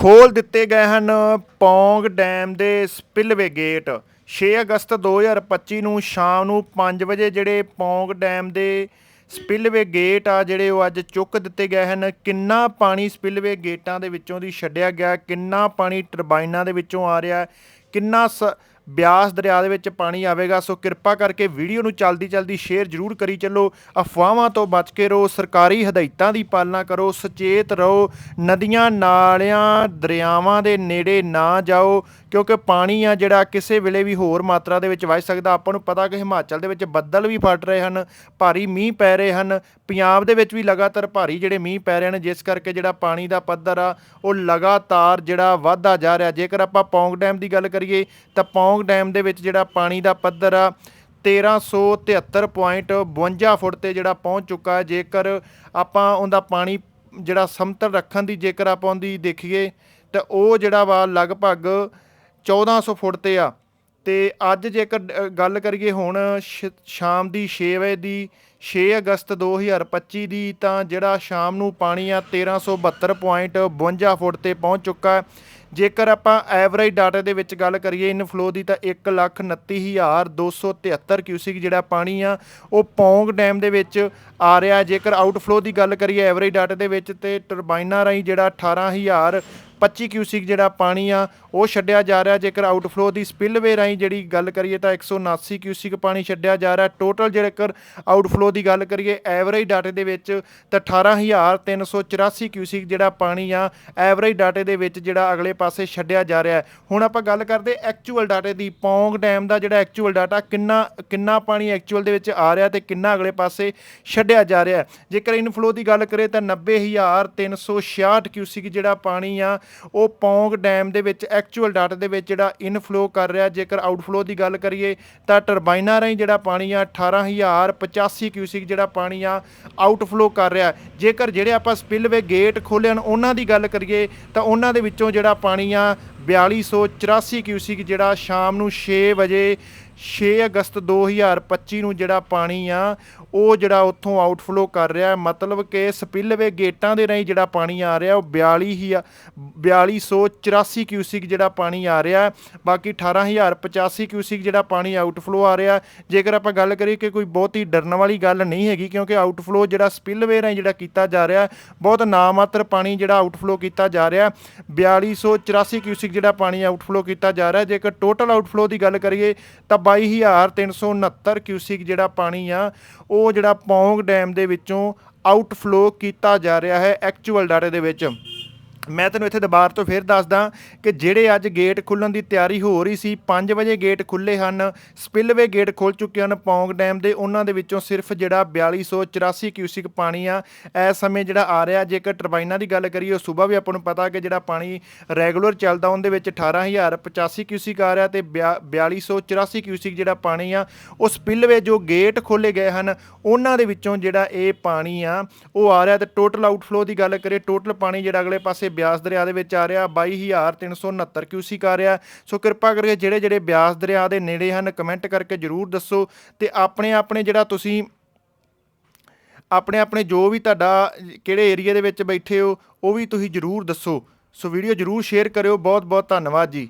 ਖੋਲ ਦਿੱਤੇ ਗਏ ਹਨ ਪੌਂਗ ਡੈਮ ਦੇ ਸਪਿਲਵੇ ਗੇਟ। 6 ਅਗਸਤ 2025 ਨੂੰ ਸ਼ਾਮ ਨੂੰ 5 ਵਜੇ ਜਿਹੜੇ ਪੌਂਗ ਡੈਮ ਦੇ ਸਪਿਲਵੇ ਗੇਟ ਆ, ਜਿਹੜੇ ਉਹ ਅੱਜ ਚੁੱਕ ਦਿੱਤੇ ਗਏ ਹਨ, ਕਿੰਨਾ ਪਾਣੀ ਸਪਿਲਵੇ ਗੇਟਾਂ ਦੇ ਵਿੱਚੋਂ ਦੀ ਛੱਡਿਆ ਗਿਆ, ਕਿੰਨਾ ਪਾਣੀ ਟਰਬਾਈਨਾਂ ਦੇ ਵਿੱਚੋਂ ਆ ਰਿਹਾ, ਕਿੰਨਾ ਸ- ਬਿਆਸ ਦਰਿਆ ਦੇ ਵਿੱਚ ਪਾਣੀ ਆਵੇਗਾ, ਸੋ ਕਿਰਪਾ ਕਰਕੇ ਵੀਡੀਓ ਨੂੰ ਚਲਦੀ ਚਲਦੀ ਸ਼ੇਅਰ ਜ਼ਰੂਰ ਕਰੀ ਚੱਲੋ। ਅਫਵਾਹਾਂ ਤੋਂ ਬਚ ਕੇ ਰਹੋ, ਸਰਕਾਰੀ ਹਦਾਇਤਾਂ ਦੀ ਪਾਲਣਾ ਕਰੋ, ਸੁਚੇਤ ਰਹੋ, ਨਦੀਆਂ, ਨਾਲਿਆਂ, ਦਰਿਆਵਾਂ ਦੇ ਨੇੜੇ ਨਾ ਜਾਓ, ਕਿਉਂਕਿ ਪਾਣੀ ਆ ਜਿਹੜਾ ਕਿਸੇ ਵੇਲੇ ਵੀ ਹੋਰ ਮਾਤਰਾ ਦੇ ਵਿੱਚ ਵਜ ਸਕਦਾ। ਆਪਾਂ ਨੂੰ ਪਤਾ ਕਿ ਹਿਮਾਚਲ ਦੇ ਵਿੱਚ ਬੱਦਲ ਵੀ ਫਟ ਰਹੇ ਹਨ, ਭਾਰੀ ਮੀਂਹ ਪੈ ਰਹੇ ਹਨ। ਪੰਜਾਬ ਦੇ ਵਿੱਚ ਵੀ ਲਗਾਤਾਰ ਭਾਰੀ ਜਿਹੜੇ ਮੀਂਹ ਪੈ ਰਹੇ ਨੇ ਜਿਸ ਕਰਕੇ ਜਿਹੜਾ ਪਾਣੀ ਦਾ ਪੱਧਰ ਆ, ਉਹ ਲਗਾਤਾਰ ਜਿਹੜਾ ਵਧਦਾ ਜਾ ਰਿਹਾ। ਜੇਕਰ ਆਪਾਂ ਪੌਂਗ ਡੈਮ ਦੀ ਗੱਲ ਕਰੀਏ, ਤਾਂ ਪੌਂਗ ਡੈਮ ਦੇ ਵਿੱਚ ਜਿਹੜਾ ਪਾਣੀ ਦਾ ਪੱਧਰ ਆ 1373.52 ਫੁੱਟ ਤੇ ਜਿਹੜਾ ਪਹੁੰਚ ਚੁੱਕਾ ਹੈ। ਜੇਕਰ ਆਪਾਂ ਉਹਦਾ ਪਾਣੀ ਜਿਹੜਾ ਸਮਤਲ ਰੱਖਣ ਦੀ, ਜੇਕਰ ਆਪਾਂ ਉਹਦੀ ਦੇਖੀਏ, ਤਾਂ ਉਹ ਜਿਹੜਾ ਵਾ ਲਗਭਗ 1400 ਫੁੱਟ ਤੇ ਆ। ਤੇ ਅੱਜ ਜੇਕਰ ਗੱਲ ਕਰੀਏ ਹੁਣ ਸ਼- ਸ਼ਾਮ ਦੀ 6 ਵਜੇ ਦੀ 6 ਅਗਸਤ 2025 ਦੀ, ਤਾਂ ਜਿਹੜਾ ਸ਼ਾਮ ਨੂੰ ਪਾਣੀ ਆ 1372.52 ਫੁੱਟ ਤੇ ਪਹੁੰਚ ਚੁੱਕਾ ਹੈ। ਜੇਕਰ ਆਪਾਂ ਐਵਰੇਜ ਡਾਟਾ ਦੇ ਵਿੱਚ ਗੱਲ ਕਰੀਏ ਇਨਫਲੋ ਦੀ ਤਾਂ 129273 ਕਿਊਸਿਕ ਜਿਹੜਾ ਪਾਣੀ ਆ, ਉਹ ਪੌਂਗ ਡੈਮ ਦੇ ਵਿੱਚ ਆ ਰਿਹਾ ਹੈ। ਜੇਕਰ ਆਊਟਫਲੋ ਦੀ ਗੱਲ ਕਰੀਏ ਐਵਰੇਜ ਡਾਟਾ ਦੇ ਵਿੱਚ ਤੇ ਟਰਬਾਈਨਾਂ ਰਾਹੀਂ ਜਿਹੜਾ 18000 25 ਕਿਊਸਿਕ ਜਿਹੜਾ ਪਾਣੀ ਆ, ਉਹ ਛੱਡਿਆ ਜਾ ਰਿਹਾ। ਜੇਕਰ ਆਊਟਫਲੋ ਦੀ ਸਪਿਲਵੇ ਰਾਹੀਂ ਜਿਹੜੀ ਗੱਲ ਕਰੀਏ ਤਾਂ 179 ਕਿਊਸਿਕ ਪਾਣੀ ਛੱਡਿਆ ਜਾ ਰਿਹਾ। ਟੋਟਲ ਜੇਕਰ ਆਊਟਫਲੋ ਦੀ ਗੱਲ ਕਰੀਏ ਐਵਰੇਜ ਡਾਟੇ ਦੇ ਵਿੱਚ ਤਾਂ 18384 ਕਿਊਸਿਕ ਜਿਹੜਾ ਪਾਣੀ ਆ ਐਵਰੇਜ ਡਾਟੇ ਦੇ ਵਿੱਚ ਜਿਹੜਾ ਅਗਲੇ ਪਾਸੇ ਛੱਡਿਆ ਜਾ ਰਿਹਾ। ਹੁਣ ਆਪਾਂ ਗੱਲ ਕਰਦੇ ਐਕਚੁਅਲ ਡਾਟੇ ਦੀ। ਪੌਂਗ ਡੈਮ ਦਾ ਜਿਹੜਾ ਐਕਚੁਅਲ ਡਾਟਾ ਕਿੰਨਾ ਕਿੰਨਾ ਪਾਣੀ ਐਕਚੁਅਲ ਦੇ ਵਿੱਚ ਆ ਰਿਹਾ ਤੇ ਕਿੰਨਾ ਅਗਲੇ ਪਾਸੇ ਛੱਡਿਆ ਜਾ ਰਿਹਾ। ਜੇਕਰ ਇਨਫਲੋ ਦੀ ਗੱਲ ਕਰੇ ਤਾਂ 90366 ਕਿਊਸਿਕ ਜਿਹੜਾ ਪਾਣੀ ਆ ਉਹ ਪੌਂਗ ਡੈਮ ਦੇ ਵਿੱਚ ਐਕਚੁਅਲ ਡਾਟਾ ਦੇ ਵਿੱਚ ਜਿਹੜਾ ਇਨਫਲੋ ਕਰ ਰਿਹਾ, ਜੇਕਰ ਆਊਟਫਲੋ ਦੀ ਗੱਲ ਕਰੀਏ, ਤਾਂ ਟਰਬਾਈਨਾਂ ਰਾਹੀਂ ਜਿਹੜਾ ਪਾਣੀ ਆ 18085 ਕਿਊਸਿਕ ਜਿਹੜਾ ਪਾਣੀ ਆ ਆਊਟਫਲੋ ਕਰ ਰਿਹਾ। ਜੇਕਰ ਜਿਹੜੇ ਆਪਾਂ ਸਪਿਲਵੇ ਗੇਟ ਖੋਲ੍ਹੇ ਹਨ, ਉਹਨਾਂ ਦੀ ਗੱਲ ਕਰੀਏ, ਤਾਂ ਉਹਨਾਂ ਦੇ ਵਿੱਚੋਂ ਜਿਹੜਾ ਪਾਣੀ ਆ 4284 ਕਿਊਸਿਕ ਜਿਹੜਾ ਸ਼ਾਮ ਨੂੰ 6 ਵਜੇ 6 ਅਗਸਤ 2025 ਨੂੰ ਜਿਹੜਾ ਪਾਣੀ ਆ, ਉਹ ਜਿਹੜਾ ਉੱਥੋਂ ਆਊਟਫਲੋ ਕਰ ਰਿਹਾ ਮਤਲਬ ਕਿ ਸਪਿਲਵੇ ਗੇਟਾਂ ਦੇ ਰਾਹੀਂ ਜਿਹੜਾ ਪਾਣੀ ਆ ਰਿਹਾ, ਉਹ 42 ਹੀ ਆ 4284 ਕਿਊਸਿਕ ਜਿਹੜਾ ਪਾਣੀ ਆ ਰਿਹਾ ਹੈ। ਬਾਕੀ 18085 ਕਿਊਸਿਕ ਜਿਹੜਾ ਪਾਣੀ ਆਊਟਫਲੋ ਆ ਰਿਹਾ ਜੇਕਰ ਆਪਾਂ ਗੱਲ ਕਰੀਏ ਕਿ ਕੋਈ ਬਹੁਤ ਹੀ ਡਰਨ ਵਾਲੀ ਗੱਲ ਨਹੀਂ ਹੈਗੀ, ਕਿਉਂਕਿ ਆਊਟਫਲੋ ਜਿਹੜਾ ਸਪਿਲਵੇ ਰਾਹੀਂ ਜਿਹੜਾ ਕੀਤਾ ਜਾ ਰਿਹਾ ਬਹੁਤ ਨਾਮਾਤਰ ਪਾਣੀ ਜਿਹੜਾ ਆਊਟਫਲੋ ਕੀਤਾ ਜਾ ਰਿਹਾ ਹੈ। 4284 ਕਿਊਸਿਕ ਜਿਹੜਾ ਪਾਣੀ ਆਊਟਫਲੋ ਕੀਤਾ ਜਾ ਰਿਹਾ ਜੇਕਰ ਟੋਟਲ ਆਊਟਫਲੋ ਦੀ ਗੱਲ ਕਰੀਏ, ਤਾਂ 22369 ਕਿਊਸਿਕ ਜਿਹੜਾ ਪਾਣੀ ਆ, ਉਹ ਜਿਹੜਾ ਪੌਂਗ ਡੈਮ ਦੇ ਵਿੱਚੋਂ ਆਊਟਫਲੋ ਕੀਤਾ ਜਾ ਰਿਹਾ ਹੈ ਐਕਚੁਅਲ ਡਾਟੇ ਦੇ ਵਿੱਚ। ਮੈਂ ਤੈਨੂੰ ਇੱਥੇ ਦੁਬਾਰਾ ਤੋਂ ਫਿਰ ਦੱਸਦਾ ਕਿ ਜਿਹੜੇ ਅੱਜ ਗੇਟ ਖੁੱਲਣ ਦੀ ਤਿਆਰੀ ਹੋ ਰਹੀ ਸੀ 5 ਵਜੇ ਗੇਟ ਖੁੱਲੇ ਹਨ, ਸਪਿਲਵੇ ਗੇਟ ਖੁੱਲ ਚੁੱਕੇ ਹਨ ਪੌਂਗ ਡੈਮ ਦੇ, ਉਹਨਾਂ ਦੇ ਵਿੱਚੋਂ ਸਿਰਫ ਜਿਹੜਾ 4284 ਕਿਊਸਿਕ ਪਾਣੀ ਆ ਇਸ ਸਮੇਂ ਜਿਹੜਾ ਆ ਰਿਹਾ, ਜੇਕਰ ਟਰਬਾਈਨਾਂ ਦੀ ਗੱਲ ਕਰੀਏ, ਉਹ ਸਵੇਰ ਵੀ ਆਪਾਂ ਨੂੰ ਪਤਾ ਕਿ ਜਿਹੜਾ ਪਾਣੀ ਰੈਗੂਲਰ ਚੱਲਦਾ, ਉਹਦੇ ਵਿੱਚ 18085 ਕਿਊਸਿਕ ਆ ਰਿਹਾ ਤੇ 4284 ਕਿਊਸਿਕ ਜਿਹੜਾ ਪਾਣੀ ਆ, ਉਹ ਸਪਿਲਵੇ ਜੋ ਗੇਟ ਖੋਲੇ ਗਏ ਹਨ, ਉਹਨਾਂ ਦੇ ਵਿੱਚੋਂ ਜਿਹੜਾ ਇਹ ਪਾਣੀ ਆ, ਉਹ ਆ ਰਿਹਾ ਤੇ ਟੋਟਲ ਆਊਟਫਲੋ ਦੀ ਗੱਲ ਕਰੀਏ ਟੋਟਲ ਪਾਣੀ ਜਿਹੜਾ ਅਗਲੇ ਪਾਸੇ ਬਿਆਸ ਦਰਿਆ ਦੇ ਵਿੱਚ ਆ ਰਿਹਾ 22369 ਕਿਊਸਿਕ ਆ ਰਿਹਾ। ਸੋ ਕਿਰਪਾ ਕਰਕੇ ਜਿਹੜੇ ਜਿਹੜੇ ਬਿਆਸ ਦਰਿਆ ਦੇ ਨੇੜੇ ਹਨ, ਕਮੈਂਟ ਕਰਕੇ ਜਰੂਰ ਦੱਸੋ ਤੇ ਆਪਣੇ ਆਪਣੇ ਜਿਹੜਾ ਤੁਸੀਂ ਆਪਣੇ ਆਪਣੇ ਜੋ ਵੀ ਤੁਹਾਡਾ ਕਿਹੜੇ ਏਰੀਆ ਦੇ ਵਿੱਚ ਬੈਠੇ ਹੋ, ਉਹ ਵੀ ਤੁਸੀਂ ਜਰੂਰ ਦੱਸੋ। ਸੋ ਵੀਡੀਓ ਜਰੂਰ ਸ਼ੇਅਰ ਕਰਿਓ। ਬਹੁਤ ਬਹੁਤ ਧੰਨਵਾਦ ਜੀ।